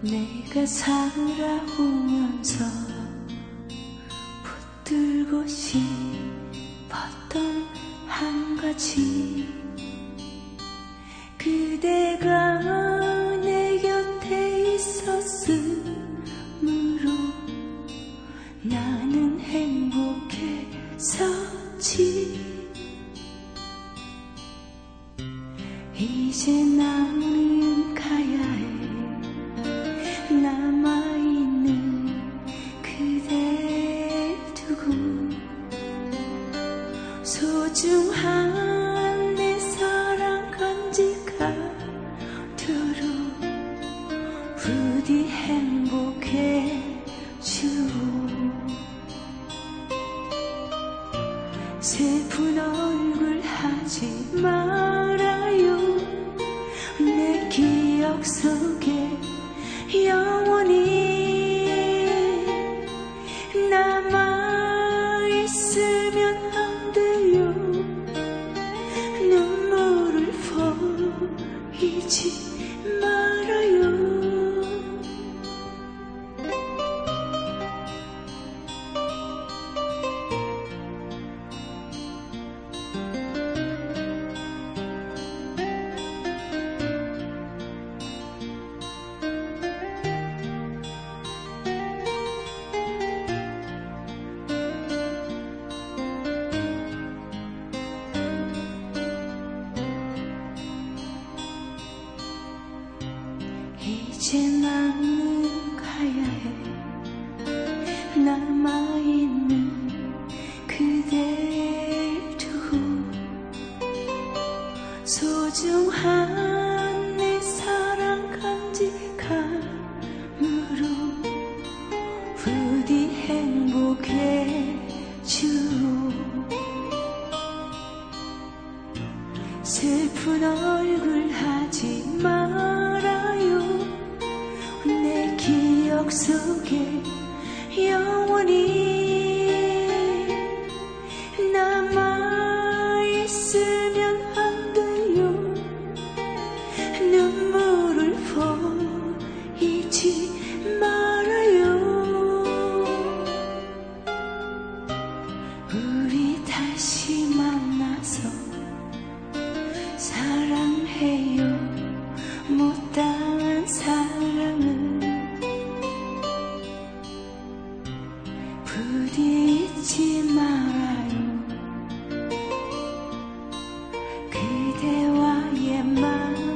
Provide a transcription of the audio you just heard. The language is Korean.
내가 살아오면서 붙들고 싶었던 한 가지. 그대가 내 곁에 있었으므로 나는 행복했었지. 이제 나는 소중한 내 사랑 간직하도록 부디 행복해 주오 슬픈 얼굴 하지 말 이제 나는 가야 해. 남아있는 그대 두고 소중한 내 사랑 간직함으로 부디 행복해 주오 슬픈 얼굴 하지 말 기억 속에 영원히 남아있으면 안 돼요? 눈물을 보이지 말아요. 우리 다시 만나서 사랑해요 잊지 말아요. 그대와의 만